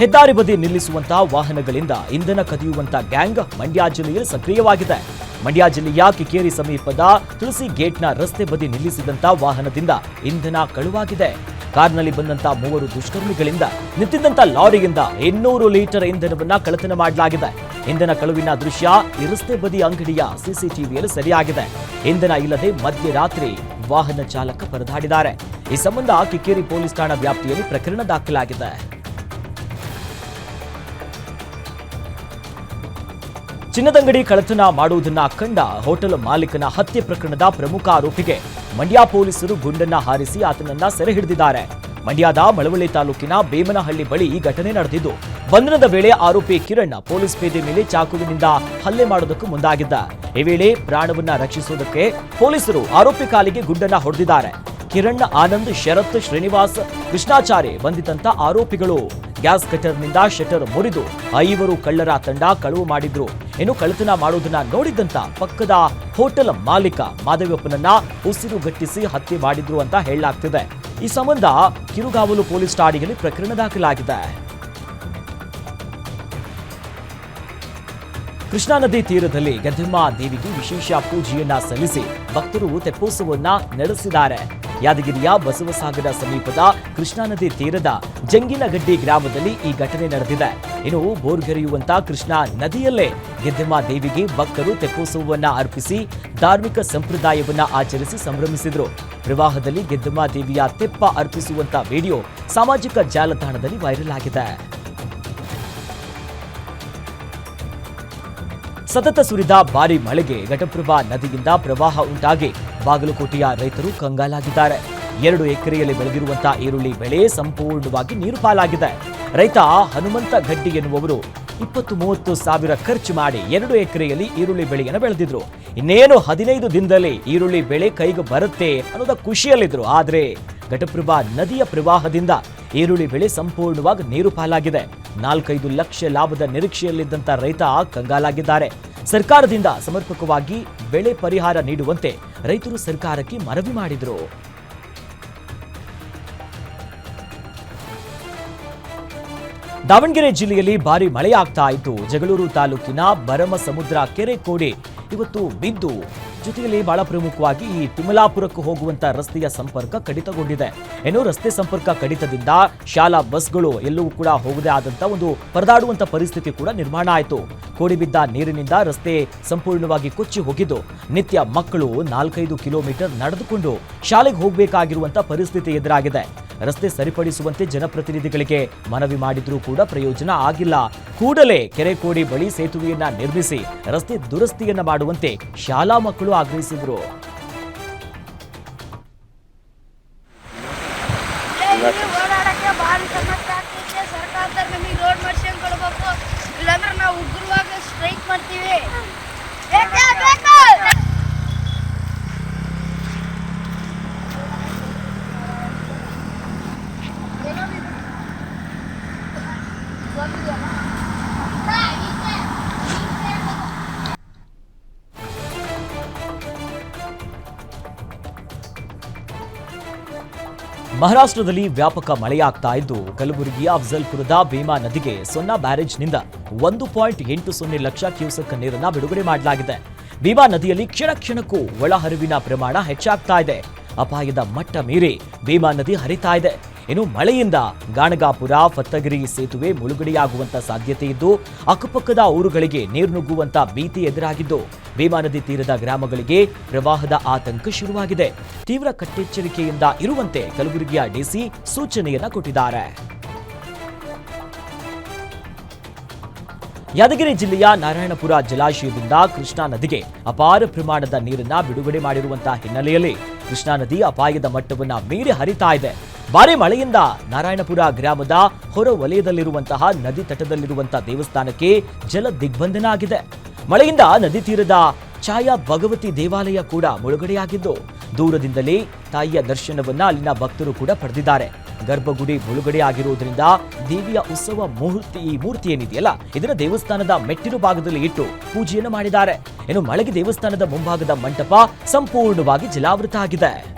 ಹೆದ್ದಾರಿ ಬದಿ ನಿಲ್ಲಿಸುವಂತಹ ವಾಹನಗಳಿಂದ ಇಂಧನ ಕದಿಯುವಂತಹ ಗ್ಯಾಂಗ್ ಮಂಡ್ಯ ಜಿಲ್ಲೆಯಲ್ಲಿ ಸಕ್ರಿಯವಾಗಿದೆ. ಮಂಡ್ಯ ಜಿಲ್ಲೆಯ ಕಿಕೇರಿ ಸಮೀಪದ ತುಳಸಿ ಗೇಟ್ನ ರಸ್ತೆ ಬದಿ ನಿಲ್ಲಿಸಿದಂತ ವಾಹನದಿಂದ ಇಂಧನ ಕಳುವಾಗಿದೆ. ಕಾರ್ನಲ್ಲಿ ಬಂದಂತ ಮೂವರು ದುಷ್ಕರ್ಮಿಗಳಿಂದ ನಿಂತಿದ್ದಂತ ಲಾರಿಯಿಂದ ಇನ್ನೂರು ಲೀಟರ್ ಇಂಧನವನ್ನ ಕಳತನ ಮಾಡಲಾಗಿದೆ. ಇಂಧನ ಕಳುವಿನ ದೃಶ್ಯ ಈ ರಸ್ತೆ ಬದಿ ಅಂಗಡಿಯ ಸಿಸಿಟಿವಿಯಲ್ಲಿ ಸರಿಯಾಗಿದೆ. ಇಂಧನ ಇಲ್ಲದೆ ಮಧ್ಯರಾತ್ರಿ ವಾಹನ ಚಾಲಕ ಪರದಾಡಿದ್ದಾರೆ. ಈ ಸಂಬಂಧ ಕಿಕ್ಕೇರಿ ಪೊಲೀಸ್ ಠಾಣಾ ವ್ಯಾಪ್ತಿಯಲ್ಲಿ ಪ್ರಕರಣ ದಾಖಲಾಗಿದೆ. ಚಿನ್ನದಂಗಡಿ ಕಳತನ ಮಾಡುವುದನ್ನ ಕಂಡ ಹೋಟೆಲ್ ಮಾಲೀಕನ ಹತ್ಯೆ ಪ್ರಕರಣದ ಪ್ರಮುಖ ಆರೋಪಿಗೆ ಮಂಡ್ಯ ಪೊಲೀಸರು ಗುಂಡನ್ನ ಹಾರಿಸಿ ಆತನನ್ನ ಸೆರೆ ಹಿಡಿದಿದ್ದಾರೆ. ಮಂಡ್ಯದ ಮಳವಳ್ಳಿ ತಾಲೂಕಿನ ಬೇಮನಹಳ್ಳಿ ಬಳಿ ಈ ಘಟನೆ ನಡೆದಿದ್ದು, ಬಂಧನದ ವೇಳೆ ಆರೋಪಿ ಕಿರಣ್ ಪೊಲೀಸ್ ಪೇದೆ ಮೇಲೆ ಚಾಕುವಿನಿಂದ ಹಲ್ಲೆ ಮಾಡೋದಕ್ಕೂ ಮುಂದಾಗಿದ್ದ. ಈ ವೇಳೆ ಪ್ರಾಣವನ್ನ ರಕ್ಷಿಸುವುದಕ್ಕೆ ಪೊಲೀಸರು ಆರೋಪಿ ಕಾಲಿಗೆ ಗುಂಡನ್ನ ಹೊಡೆದಿದ್ದಾರೆ. ಕಿರಣ್ ಆನಂದ್ ಶರತ್ ಶ್ರೀನಿವಾಸ್ ಕೃಷ್ಣಾಚಾರಿ ಬಂಧಿತಂತ ಆರೋಪಿಗಳು. ಗ್ಯಾಸ್ ಕಟರ್ನಿಂದ ಶಟರ್ ಮುರಿದು ಐವರು ಕಳ್ಳರ ತಂಡ ಕಳುವು ಮಾಡಿದ್ರು. ಇನ್ನು ಕಳ್ಳತನ ಮಾಡುವುದನ್ನ ನೋಡಿದ್ದಂತ ಪಕ್ಕದ ಹೋಟೆಲ್ ಮಾಲೀಕ ಮಾಧವಪ್ಪನನ್ನ ಉಸಿರುಗಟ್ಟಿಸಿ ಹತ್ಯೆ ಮಾಡಿದ್ರು ಅಂತ ಹೇಳಲಾಗ್ತಿದೆ. ಈ ಸಂಬಂಧ ಕಿರುಗಾವಲು ಪೊಲೀಸ್ ಠಾಣೆಯಲ್ಲಿ ಪ್ರಕರಣ ದಾಖಲಾಗಿದೆ. ಕೃಷ್ಣಾ ನದಿ ತೀರದಲ್ಲಿ ಗದ್ದಮ್ಮ ದೇವಿಗೆ ವಿಶೇಷ ಪೂಜೆಯನ್ನ ಸಲ್ಲಿಸಿ ಭಕ್ತರು ತೆಪ್ಪೋತ್ಸವವನ್ನ ನಡೆಸಿದ್ದಾರೆ. ಯಾದಗಿರಿಯ ಬಸವಸಾಗರ ಸಮೀಪದ ಕೃಷ್ಣಾ ನದಿ ತೀರದ ಜಂಗಿನಗಡ್ಡಿ ಗ್ರಾಮದಲ್ಲಿ ಈ ಘಟನೆ ನಡೆದಿದೆ. ಇನ್ನು ಬೋರ್ಗೆರೆಯುವಂತ ಕೃಷ್ಣಾ ನದಿಯಲ್ಲೇ ಗೆದ್ದೆಮ್ಮ ದೇವಿಗೆ ಭಕ್ತರು ತೆಪ್ಪೋತ್ಸವವನ್ನ ಅರ್ಪಿಸಿ ಧಾರ್ಮಿಕ ಸಂಪ್ರದಾಯವನ್ನ ಆಚರಿಸಿ ಸಂಭ್ರಮಿಸಿದ್ರು. ಪ್ರವಾಹದಲ್ಲಿ ಗೆದ್ದಮ್ಮ ದೇವಿಯ ತೆಪ್ಪ ಅರ್ಪಿಸುವಂತ ವಿಡಿಯೋ ಸಾಮಾಜಿಕ ಜಾಲತಾಣದಲ್ಲಿ ವೈರಲ್ ಆಗಿದೆ. ಸತತ ಸುರಿದ ಭಾರಿ ಮಳೆಗೆ ಘಟಪ್ರಭಾ ನದಿಯಿಂದ ಪ್ರವಾಹ ಉಂಟಾಗಿ ಬಾಗಲಕೋಟೆಯ ರೈತರು ಕಂಗಾಲಾಗಿದ್ದಾರೆ. ಎರಡು ಎಕರೆಯಲ್ಲಿ ಬೆಳೆದಿರುವಂತಹ ಈರುಳ್ಳಿ ಬೆಳೆ ಸಂಪೂರ್ಣವಾಗಿ ನೀರು ಪಾಲಾಗಿದೆ. ರೈತ ಹನುಮಂತ ಗಡ್ಡಿ ಎನ್ನುವವರು ಇಪ್ಪತ್ತು ಮೂವತ್ತು ಸಾವಿರ ಖರ್ಚು ಮಾಡಿ ಎರಡು ಎಕರೆಯಲ್ಲಿ ಈರುಳ್ಳಿ ಬೆಳೆಯನ್ನು ಬೆಳೆದಿದ್ರು. ಇನ್ನೇನು ಹದಿನೈದು ದಿನದಲ್ಲಿ ಈರುಳ್ಳಿ ಬೆಳೆ ಕೈಗೆ ಬರುತ್ತೆ ಅನ್ನೋದ ಖುಷಿಯಲ್ಲಿದ್ರು. ಆದ್ರೆ ಘಟಪ್ರಭಾ ನದಿಯ ಪ್ರವಾಹದಿಂದ ಈರುಳ್ಳಿ ಬೆಳೆ ಸಂಪೂರ್ಣವಾಗಿ ನೀರು ಪಾಲಾಗಿದೆ. ನಾಲ್ಕೈದು ಲಕ್ಷ ಲಾಭದ ನಿರೀಕ್ಷೆಯಲ್ಲಿದ್ದಂತ ರೈತ ಕಂಗಾಲಾಗಿದ್ದಾರೆ. ಸರ್ಕಾರದಿಂದ ಸಮರ್ಪಕವಾಗಿ ಬೆಳೆ ಪರಿಹಾರ ನೀಡುವಂತೆ ರೈತರು ಸರ್ಕಾರಕ್ಕೆ ಮನವಿ ಮಾಡಿದ್ರು. ದಾವಣಗೆರೆ ಜಿಲ್ಲೆಯಲ್ಲಿ ಭಾರಿ ಮಳೆಯಾಗ್ತಾ ಇದ್ದು, ಜಗಳೂರು ತಾಲೂಕಿನ ಭರಮಸಮುದ್ರ ಕೆರೆ ಕೋಡಿ ಇವತ್ತು ಬಿದ್ದು ಜೊತೆಯಲ್ಲಿ ಬಹಳ ಪ್ರಮುಖವಾಗಿ ಈ ತಿಮಲಾಪುರಕ್ಕೆ ಹೋಗುವಂತ ರಸ್ತೆಯ ಸಂಪರ್ಕ ಕಡಿತಗೊಂಡಿದೆ. ಏನು ರಸ್ತೆ ಸಂಪರ್ಕ ಕಡಿತದಿಂದ ಶಾಲಾ ಬಸ್ಗಳು ಎಲ್ಲವೂ ಕೂಡ ಹೋಗದೇ ಆದಂತ ಒಂದು ಪರದಾಡುವಂತ ಪರಿಸ್ಥಿತಿ ಕೂಡ ನಿರ್ಮಾಣ ಆಯಿತು. ಕೋಡಿಬಿದ್ದ ನೀರಿನಿಂದ ರಸ್ತೆ ಸಂಪೂರ್ಣವಾಗಿ ಕೊಚ್ಚಿ ಹೋಗಿದ್ದು. ನಿತ್ಯ ಮಕ್ಕಳು ನಾಲ್ಕೈದು ಕಿಲೋಮೀಟರ್ ನಡೆದುಕೊಂಡು ಶಾಲೆಗೆ ಹೋಗಬೇಕಾಗಿರುವಂತ ಪರಿಸ್ಥಿತಿ ಎದುರಾಗಿದೆ. ರಸ್ತೆ ಸರಿಪಡಿಸುವಂತೆ ಜನಪ್ರತಿನಿಧಿಗಳಿಗೆ ಮನವಿ ಮಾಡಿದರೂ ಕೂಡ ಪ್ರಯೋಜನ ಆಗಿಲ್ಲ. ಕೂಡಲೇ ಕೆರೆ ಕೋಡಿ ಬಳಿ ಸೇತುವೆಯನ್ನ ನಿರ್ಮಿಸಿ ರಸ್ತೆ ದುರಸ್ತಿಯನ್ನ ಮಾಡುವಂತೆ ಶಾಲಾ ಮಕ್ಕಳು ಆಗ್ರಹಿಸಿದ್ರು. ಮಹಾರಾಷ್ಟ್ರದಲ್ಲಿ ವ್ಯಾಪಕ ಮಳೆಯಾಗ್ತಾ ಇದ್ದು ಕಲಬುರಗಿಯ ಅಫ್ಜಲ್ಪುರದ ಭೀಮಾ ನದಿಗೆ ಸೊನ್ನಾ ಬ್ಯಾರೇಜ್ನಿಂದ ಒಂದು ಪಾಯಿಂಟ್ ಎಂಟು ಸೊನ್ನೆ ಲಕ್ಷ ಕ್ಯೂಸೆಕ್ ನೀರನ್ನ ಬಿಡುಗಡೆ ಮಾಡಲಾಗಿದೆ. ಭೀಮಾ ನದಿಯಲ್ಲಿ ಕ್ಷಣ ಕ್ಷಣಕ್ಕೂ ಒಳಹರಿವಿನ ಪ್ರಮಾಣ ಹೆಚ್ಚಾಗ್ತಾ ಇದೆ. ಅಪಾಯದ ಮಟ್ಟ ಮೀರಿ ಭೀಮಾ ನದಿ ಹರಿತಾ ಇದೆ. ಇನ್ನು ಮಳೆಯಿಂದ ಗಾಣಗಾಪುರ, ಫತ್ತಗಿರಿ ಸೇತುವೆ ಮುಳುಗಡೆಯಾಗುವಂತ ಸಾಧ್ಯತೆ ಇದ್ದು, ಅಕ್ಕಪಕ್ಕದ ಊರುಗಳಿಗೆ ನೀರು ನುಗ್ಗುವಂತ ಭೀತಿ ಎದುರಾಗಿದ್ದು, ಭೀಮಾ ನದಿ ತೀರದ ಗ್ರಾಮಗಳಿಗೆ ಪ್ರವಾಹದ ಆತಂಕ ಶುರುವಾಗಿದೆ. ತೀವ್ರ ಕಟ್ಟೆಚ್ಚರಿಕೆಯಿಂದ ಇರುವಂತೆ ಕಲಬುರಗಿಯ ಡಿಸಿ ಸೂಚನೆಯನ್ನ ಕೊಟ್ಟಿದ್ದಾರೆ. ಯಾದಗಿರಿ ಜಿಲ್ಲೆಯ ನಾರಾಯಣಪುರ ಜಲಾಶಯದಿಂದ ಕೃಷ್ಣಾ ನದಿಗೆ ಅಪಾರ ಪ್ರಮಾಣದ ನೀರನ್ನ ಬಿಡುಗಡೆ ಮಾಡಿರುವಂತಹ ಹಿನ್ನೆಲೆಯಲ್ಲಿ ಕೃಷ್ಣಾ ನದಿ ಅಪಾಯದ ಮಟ್ಟವನ್ನ ಮೀರಿ ಹರಿತಾ ಇದೆ. ಭಾರಿ ಮಳೆಯಿಂದ ನಾರಾಯಣಪುರ ಗ್ರಾಮದ ಹೊರ ವಲಯದಲ್ಲಿರುವಂತಹ ನದಿ ತಟದಲ್ಲಿರುವಂತಹ ದೇವಸ್ಥಾನಕ್ಕೆ ಜಲ ದಿಗ್ಬಂಧನ ಆಗಿದೆ. ಮಳೆಯಿಂದ ನದಿ ತೀರದ ಛಾಯಾ ಭಗವತಿ ದೇವಾಲಯ ಕೂಡ ಮುಳುಗಡೆಯಾಗಿದ್ದು, ದೂರದಿಂದಲೇ ತಾಯಿಯ ದರ್ಶನವನ್ನ ಅಲ್ಲಿನ ಭಕ್ತರು ಕೂಡ ಪಡೆದಿದ್ದಾರೆ. ಗರ್ಭಗುಡಿ ಮುಳುಗಡೆ ಆಗಿರುವುದರಿಂದ ದೇವಿಯ ಉತ್ಸವ ಮೂರ್ತಿ ಈ ಮೂರ್ತಿ ಏನಿದೆಯಲ್ಲ ಇದರ ದೇವಸ್ಥಾನದ ಮೆಟ್ಟಿಲು ಭಾಗದಲ್ಲಿ ಇಟ್ಟು ಪೂಜೆಯನ್ನು ಮಾಡಿದ್ದಾರೆ. ಇನ್ನು ಮಳೆಗೆ ದೇವಸ್ಥಾನದ ಮುಂಭಾಗದ ಮಂಟಪ ಸಂಪೂರ್ಣವಾಗಿ ಜಲಾವೃತ ಆಗಿದೆ.